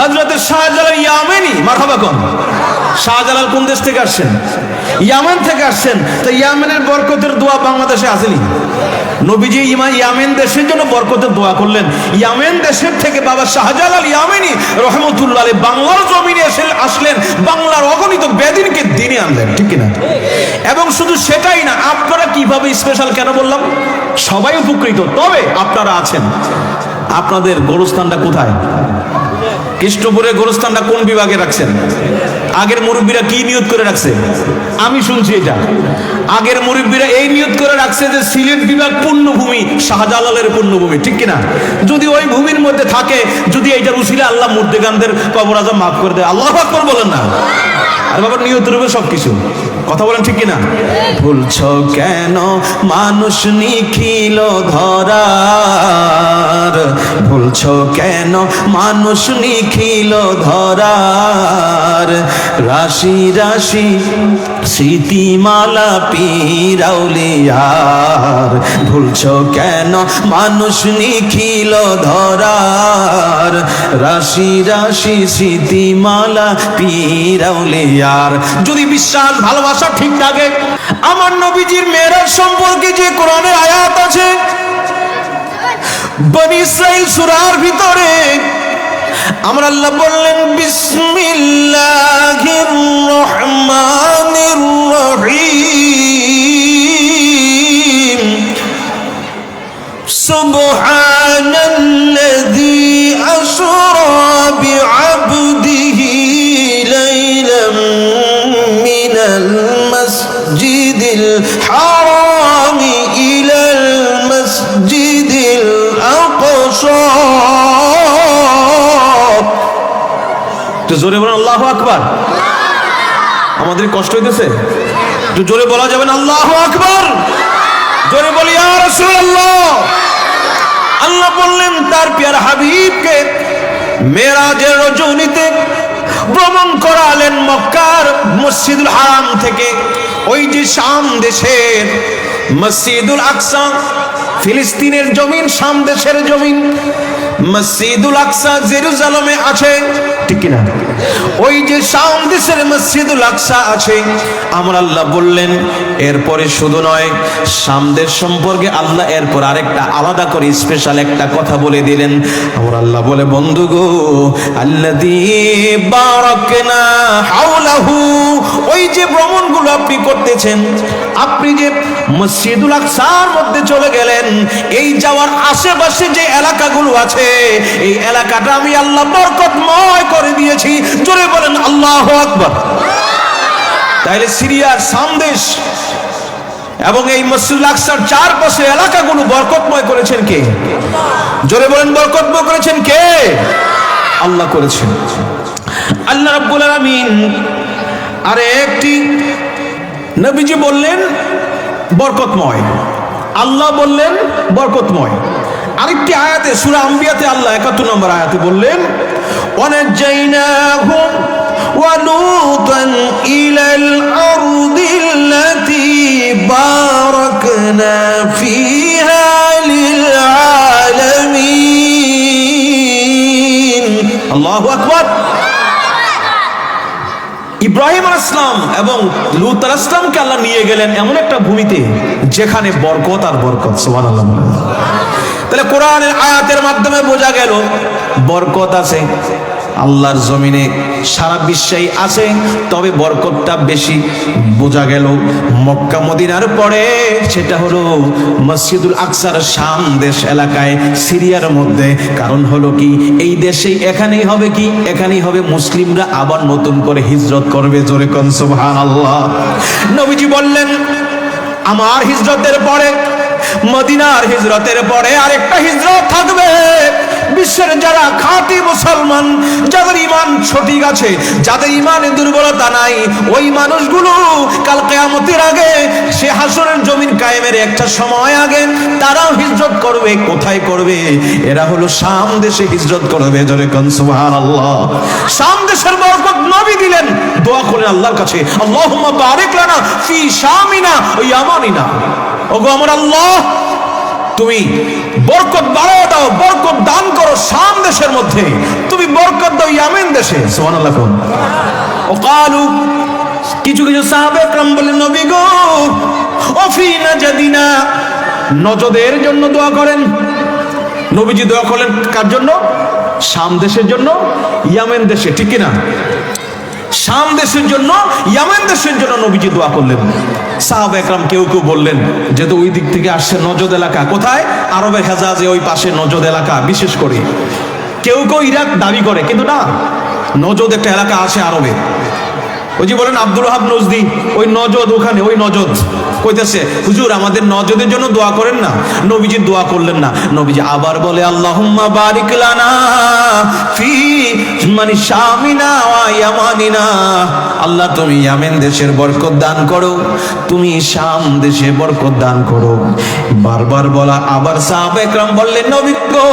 হজরত শাহজালাল ইয়ামেনি, মারহাবা কোন? শাহজালাল কোন দেশ থেকে আসছেন? ইয়ামেন থেকে আসছেন। তো ইয়ামেনের বরকতের দোয়া বাংলাদেশে আসেনি। নবীজি ইমা ইয়ামেন দেশের জন্য বরকতের দোয়া করলেন। ইয়ামেন দেশের থেকে বাবা শাহজালাল ইয়ামেনি রহমতুল্লাহ আলী বাংলার জমিনে এসে আসলেন। বাংলার অগণিত বেদিনকে দিনে আনলেন, ঠিক কিনা? এবং শুধু সেটাই না, আপনারা কীভাবে স্পেশাল কেন বললাম? সবাই উপকৃত। তবে আপনারা আছেন। আপনাদের গোরস্থানটা কোথায়? কৃষ্ণপুরের গোরস্থানটা কোন বিভাগে রাখছেন? আগের মুরব্বীরা কি নিয়ত করে রাখছে? আমি শুনছি এটা। আগের মুরব্বীরা এই নিয়ত করে রাখছে যে সিলেট বিভাগ পূর্ণভূমি, শাহজালালের পূর্ণভূমি, ঠিক কিনা? যদি ওই ভূমির মধ্যে থাকে, যদি এইটার উশিলে আল্লাহ মুর্দেগানদের কবর আজম মাফ করে দেয়, আল্লাহ আকবর বলেন না। আর বাবার নিয়ত রূপে সবকিছু। কথা বলেন ঠিক কিনা? ভুলছ কেন মানুষ নিখিল ধরার? ভুলছ কেন মানুষ নিখিল ধরার? রাশি রাশি, স্মৃতিমালা পিরাউলিয়ার। ভুলছ কেন? মানুষ নিখিল ধরার। রাশি রাশি, স্মৃতিমালা পিরাউলিয়ার। যদি বিশ্বাস, ভালোবাসা ঠিক থাকে, আমার নবীজির মেয়েরার সম্পর্কে যে কোরআনের আয়াত আছে, বনি ইসরাইল সুরার ভিতরে আমার আল্লাহ বললেন বিসমিল্লাহির রহমানির রহিম। সুবহানাল্লাযী জোরে বলেন, আল্লাহ আকবার আমাদের কষ্ট হইতেছে? একটু জোরে বলা যাবে না, আল্লাহ আকবার জোরে বলি আর আল্লাহ বললেন, তার পিয়ার হাবিবকে মেরাজের রজনীতে ভ্রমণ করালেন মক্কার মসজিদুল হারাম থেকে। ওই যে শাম দেশের মসজিদুল আকসা ফিলিস্তিনের জমিন, শাম দেশের জমিন, মসজিদুল আকসা জেরুজালেমে আছে। ঠিক কিনা? ওই যে শাম দেশের মসজিদুল আকসা আছে, আমার আল্লাহ বললেন, এরপরে শুধু নয় শাম দেশ সম্পর্কে আল্লাহ এরপর আরেকটা আলাদা করে স্পেশাল একটা কথা বলে দিলেন। আমার আল্লাহ বলে, বন্ধু গো হাওলাহু। ওই যে ভ্রমণগুলো আপনি করতেছেন, আপনি যে মসজিদুল আকসার মধ্যে চলে গেলেন এই যাওয়ার আশেপাশে যে এলাকাগুলো আছে, এই এলাকাটা আমি আল্লাহ বরকতময় করে দিয়েছি। জোরে বলেন, আল্লাহ আকবার। তাইলে সিরিয়ার সামদেশ এবং এই মসজিদুল আকসার চারপাশে এলাকাগুলো বরকতময় করেছেন কে? জোরে বলেন, বরকতময় করেছেন কে? আল্লাহ করেছেন। আল্লাহ রাব্বুল আলামিন আরে একটি নবীজি বললেন, বরকতময়। আল্লাহ বললেন বরকতময় আরেকটি আয়াতে সূরা আম্বিয়াতে আল্লাহ 71 নম্বর আয়াতে বললেন ওয়ানাজাইনাহুম ولوطا إلى الأرض التي باركنا فيها للعالمين الله أكبر ইব্রাহিম আসলাম এবং লুত আসলামকে আল্লাহ নিয়ে গেলেন এমন একটা ভূমিতে যেখানে বরকত আর বরকত সোহান আল্লাহ তাহলে কোরআনের আয়াতের মাধ্যমে বোঝা গেল বরকত আছে। আল্লাহর জমিনে সারা বিশ্বেই আছে, তবে বরকতটা বেশি। বোঝা গেল মক্কা মদিনার পরে সেটা হলো মসজিদুল আকসার শাম দেশ এলাকায় সিরিয়ার মধ্যে। কারণ হলো কি, এই দেশেই এখানেই হবে কি, এখানেই হবে মুসলিমরা আবার নতুন করে হিজরত করবে জোরে কন আল্লাহ নবীজি বললেন, আমার হিজরতের পরে, মদিনার হিজরতের পরে আরেকটা হিজরত থাকবে। বিশ্বের যারা খাঁটি মুসলমান, যাদের ইমান সঠিক আছে, যাদের ইমানে দুর্বলতা নাই, ওই মানুষগুলো কাল কেয়ামতের আগে সে হাসরের জমিন কায়েমের একটা সময় আগে তারাও হিজরত করবে, কোথায় করবে? এরা হলো শাম দেশে হিজরত করবে, জোরে কোন সুবহানাল্লাহ। শাম দেশের বরকত নবী দিলেন, দোয়া করেন আল্লাহর কাছে, আল্লাহুম্মা বারিক লানা ফি শামিনা ওয়া ইয়ামানিনা। ওগো আমার আল্লাহ তুমি বরকত বাড়াও দাও বরকত দান করো শাম দেশের মধ্যে। তুমি বরকত দাও ইয়ামেন দেশে। সুবহানাল্লাহ কোন। ও কালু কিছু কিছু সাহাবে একরাম বলেন নবী গো অফিনা জাদিনা নজদের জন্য দোয়া করেন। নবীজি দোয়া করলেন কার জন্য? শাম দেশের জন্য, ইয়ামেন দেশে, ঠিক কিনা? শাম দেশের জন্য, ইয়ামেন দেশের জন্য নবীজি দোয়া করলেন। সাহাব একরাম কেউ কেউ বললেন, যেহেতু ওই দিক থেকে আসছে নজদ এলাকা, কোথায়? আরবের হেজাজে ওই পাশে নজদ এলাকা, বিশেষ করে। কেউ কেউ ইরাক দাবি করে, কিন্তু না, নজদ একটা এলাকা আছে আরবে। ওই যে বলেন আব্দুল হাব নজদি, ওই নজদ ওখানে, ওই নজদ। কইতেছে, হুজুর, আমাদের নজদের জন্য দোয়া করেন না নবীজি দোয়া করলেন না। নবীজি আবার বলে, আল্লাহুম্মা বারিক লানা ফি মানে শামিনা ওয়া ইয়ামানিনা। আল্লাহ, তুমি ইয়ামেন দেশের বরকত দান করো, তুমি শাম দেশে বরকত দান করো। বারবার বলা, আবার সাহাবে একরাম বললেন, নবী গো,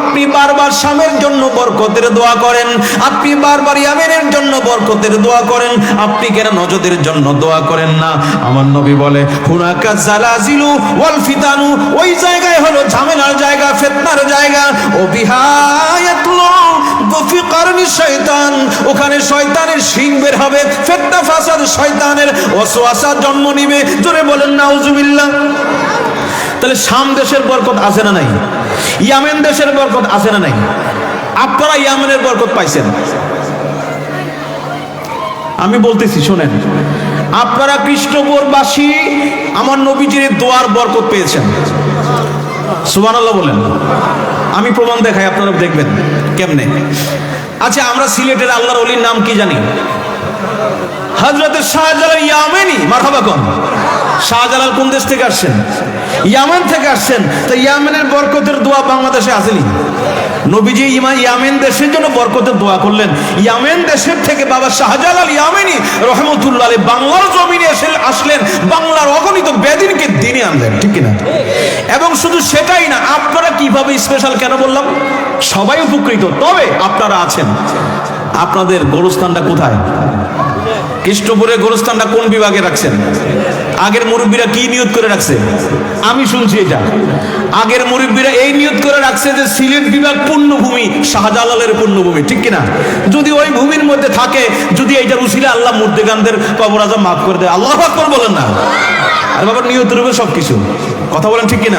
আপনি বারবার শামের জন্য বরকতের দোয়া করেন, আপনি বারবার ইয়ামেনের জন্য বরকতের দোয়া করেন। আপনি কেন নজদের জন্য দোয়া করেন না? আমার নবী বলে, হুনাকা জালাজিলু ওয়াল ফিতানু ওই জায়গায় হলো ঝামেলার জায়গা, ফিতনার জায়গা। ও বিহায়াতুল্লাহ গফি শয়তান, ওখানে শয়তানের শিং বের হবে, ফিতনা ফাসাদ শয়তানের ওয়াসওয়াসা জন্ম নিবে। জোরে বলেন, নাউজুবিল্লাহ তাহলে শাম দেশের বরকত আছে না নাই? ইয়ামেন দেশের বরকত আছে না নাই? আপনারা ইয়ামেনের বরকত পাইছেন। আমি বলতেছি, শোনেন। আপনারা কৃষ্ণপুরবাসী আমার নবীজির দোয়ার বরকত পেয়েছেন। সুবহানাল্লাহ বলেন। আমি প্রমাণ দেখাই, আপনারা দেখবেন কেমনে। আচ্ছা আমরা সিলেটের আল্লাহর অলির নাম কি জানি? হজরত শাহজালাল ইয়ামেনি, মারহাবা কোন শাহজালাল কোন দেশ থেকে আসছেন? ইয়ামেন থেকে আসছেন। তো ইয়ামেনের বরকতের দোয়া বাংলাদেশে আসেনি। নবীজি ইমা ইয়ামেন দেশের জন্য বরকতের দোয়া করলেন। ইয়ামেন দেশের থেকে বাবা শাহজালাল ইয়ামেনি রহমতুল্লাহ আলী বাংলার জমিনে এসে আসলেন। বাংলার অগণিত বেদিনকে দিনে আনলেন, ঠিক কিনা? এবং শুধু সেটাই না, আপনারা কীভাবে স্পেশাল কেন বললাম? সবাই উপকৃত, তবে আপনারা আছেন। আপনাদের গোরস্থানটা কোথায়? কৃষ্ণপুরের গোরস্থানটা কোন বিভাগে রাখছেন? আগের মুরব্বীরা কি নিয়ত করে রাখছে? আমি শুনছি এটা। আগের মুরব্বীরা এই নিয়ত করে রাখছে যে সিলেট বিভাগ পূর্ণভূমি, শাহজালালের পূর্ণভূমি, ঠিক কিনা? যদি ওই ভূমির মধ্যে থাকে, যদি এইটা উসিলে আল্লাহ মুর্দেগানদের কবর আজম মাফ করে দেয়, আল্লাহ বলেন না। আর বাবা, নিয়ত রূপে সব কিছু কথা বলেন ঠিক কিনা?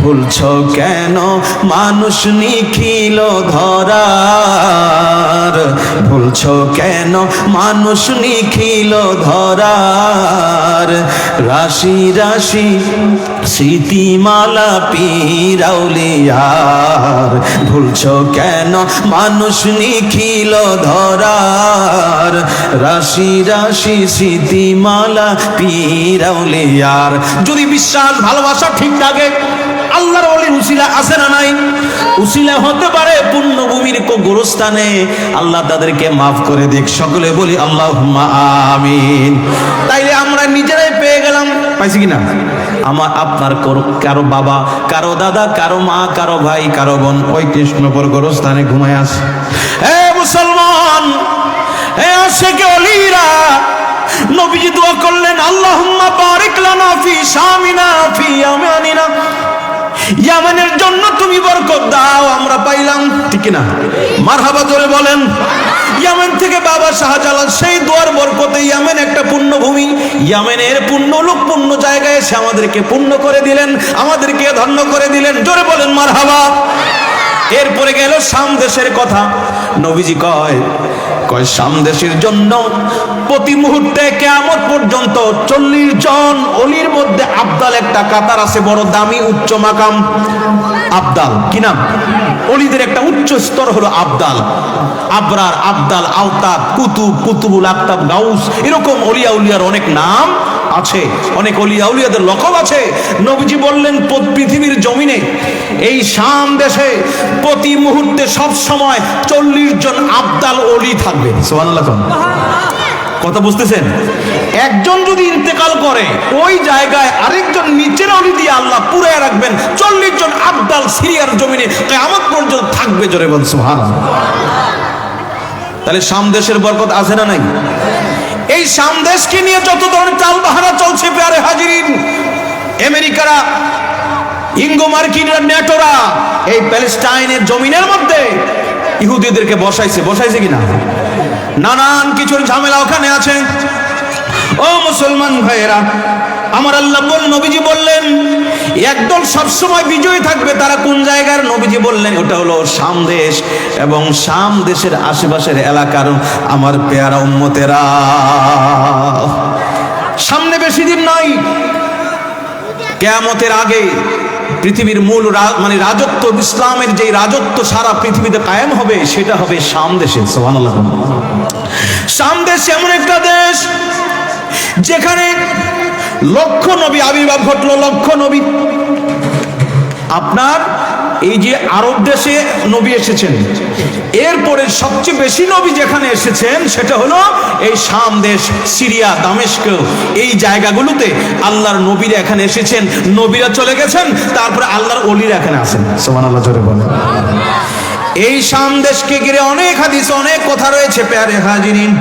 ভুলছ কেন মানুষ নিখিল ধরার? ভুলছ কেন মানুষ নিখিল ধরার? রাশি রাশি স্মৃতিমালা পিরাউলিয়ার। ভুলছ কেন মানুষ নিখিল ধরার? রাশি রাশি স্মৃতিমালা পিরাউলিয়ার। যদি বিশ্বাস, ভালোবাসা ঠিক থাকে আল্লাহর ওলি উসিলা আছে না নাই? উসিলা হতে পারে পুণ্যভূমির কো গোরস্থানে। আল্লাহ তাদেরকে মাফ করে দেখ সকলে বলি আল্লাহ আমিন। তাইলে আমরা নিজেরাই পেয়ে গেলাম। পাইছি কি না আমার আপনার কারো- বাবা, কারও দাদা, কারও মা, কারও ভাই, কারও বোন ওই কৃষ্ণপুর গোরস্থানে ঘুমায় আছে। হে মুসলমান, হে আশেকে অলিরা নবীজি দোয়া করলেন, আল্লাহুম্মা বারিক লানা ফি শামিনা। ফি ইয়ামানের জন্য তুমি বরকত দাও, আমরা পাইলাম। ঠিক না মারহাবা জোরে বলেন। ইয়ামেন থেকে বাবা শাহজালাল সেই দোয়ার বরকতে ইয়ামেন একটা পুণ্যভূমি, ইয়ামেনের পুণ্য লোক পুণ্য জায়গায় এসে আমাদেরকে পুণ্য করে দিলেন, আমাদেরকে ধন্য করে দিলেন। জোরে বলেন মারহাবা। এরপরে গেল শাম দেশের কথা। নবীজি কয় কয় সামদেশের জন্য প্রতি মুহূর্তে কেয়ামত পর্যন্ত চল্লিশ জন অলির মধ্যে আবদাল একটা কাতার আছে, বড় দামি, উচ্চ মাকাম। আবদাল, কি নাম? অলিদের একটা উচ্চ স্তর হলো আবদাল। আবরার, আবদাল আওতাব কুতুব, কুতুবুল আক্তাব, গাউস, এরকম অলিয়া উলিয়ার অনেক নাম আছে, অনেক অলিয়া উলিয়াদের লকব আছে। নবীজি বললেন পৃথিবীর জমিনে, এই শাম দেশে প্রতি মুহূর্তে সব সময় চল্লিশ জন আবদাল অলি থাকবে। কথা বুঝতেছেন? একজন যদি ইন্তেকাল করে, ওই জায়গায় আরেকজন নিচের অলি দিয়ে আল্লাহ পুরে রাখবেন, চল্লিশ জন আবদাল সিরিয়ার জমিনে কেয়ামত পর্যন্ত থাকবে জোরে বল সুবহানাল্লাহ। তাহলে শাম দেশের বরকত আছে না নাই? এই শাম দেশকে নিয়ে যত ধরনের চাল বাহানা চলছে পেয়ারে হাজিরিন, আমেরিকারা, ইঙ্গো মার্কিনরা, ন্যাটোরা, এই প্যালেস্টাইনের জমিনের মধ্যে ইহুদিদেরকে বসাইছে বসাইছে কিনা? নানান কিছুর ঝামেলা ওখানে আছে। ও মুসলমান ভাইয়েরা আমার আল্লাহ বল, নবীজি বললেন, একদল সবসময় বিজয়ী থাকবে, তারা কোন জায়গার? নবীজি বললেন, ওটা হলো শাম দেশ, এবং শাম দেশের আশেপাশের এলাকার আমার পেয়ারা উম্মতেরা। সামনে বেশি দিন নাই। কেয়ামতের আগে পৃথিবীর মূল মানে রাজত্ব, ইসলামের যে রাজত্ব সারা পৃথিবীতে কায়েম হবে, সেটা হবে শাম দেশে, সুবহানাল্লাহ। শাম দেশ এমন একটা দেশ, যেখানে লক্ষ নবী আবির্ভাব ঘটলো লক্ষ নবী। আপনার এই যে আরব দেশে নবী এসেছেন, এরপরে সবচেয়ে বেশি নবী যেখানে এসেছেন সেটা হলো এই শাম দেশ, সিরিয়া, দামেস্ক, এই জায়গাগুলোতে আল্লাহর নবীরা এখানে এসেছেন, নবীরা চলে গেছেন, তারপরে আল্লাহর অলিরা এখানে আসেন। সোমান আল্লাহ জোরে বলেন। এই শাম দেশকে ঘিরে অনেক হাদিস, অনেক কথা রয়েছে, প্যারে হাজিরিন।